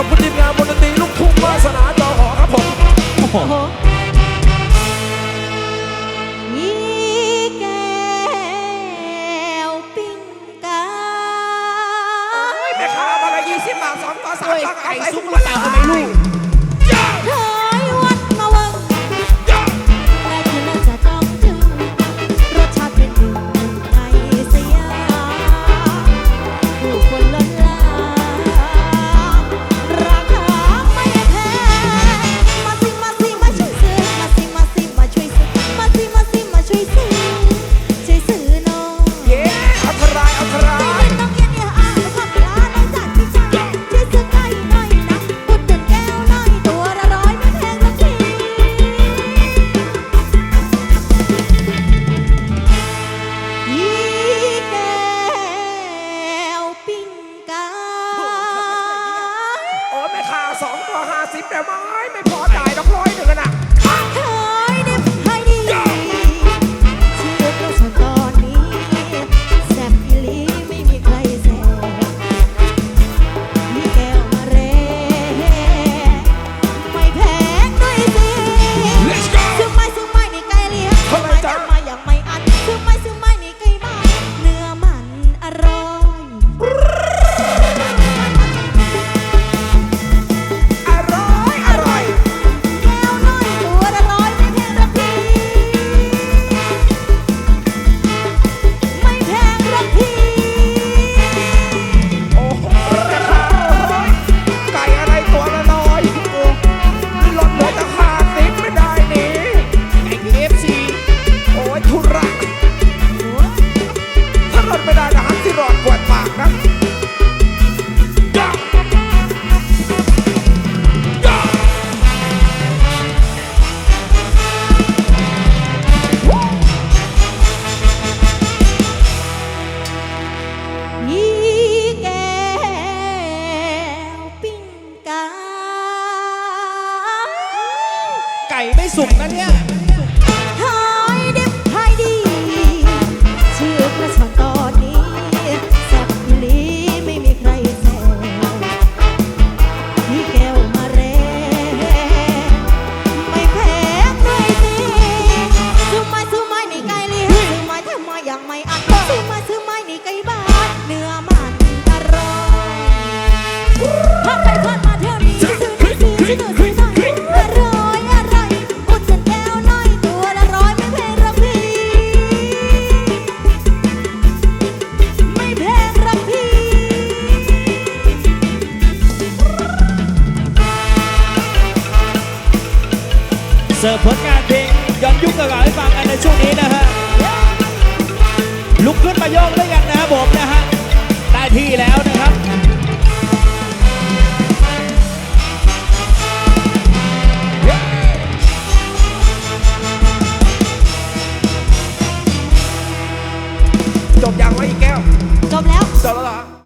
ทำบคุทีมงานบนดนตรีลูกทุ่งมาสนาจอหอครับผมโอ้โหอีแก้วปิ้งก่แม่ค้ามาละยี่สิบบาทสองต่อสามต่อไก่ซุปมาตามทำไมลูก สองตัวห้าสิบแต่ไม้ไม่พอจ่ายต้องร้อยหนึ่งนะ ไก่ไม่สุกนะเนี่ย เสิร์ฟผลงานเพลงย้อนยุคก่าๆให้ฟังกันในช่วงนี้นะฮะ ลุกขึ้นมาโยกด้วยกันนะครับผมนะฮะ ได้ที่แล้วนะครับจบยังไหมอีกแก้ว จบแล้ว จบแล้วเหรอ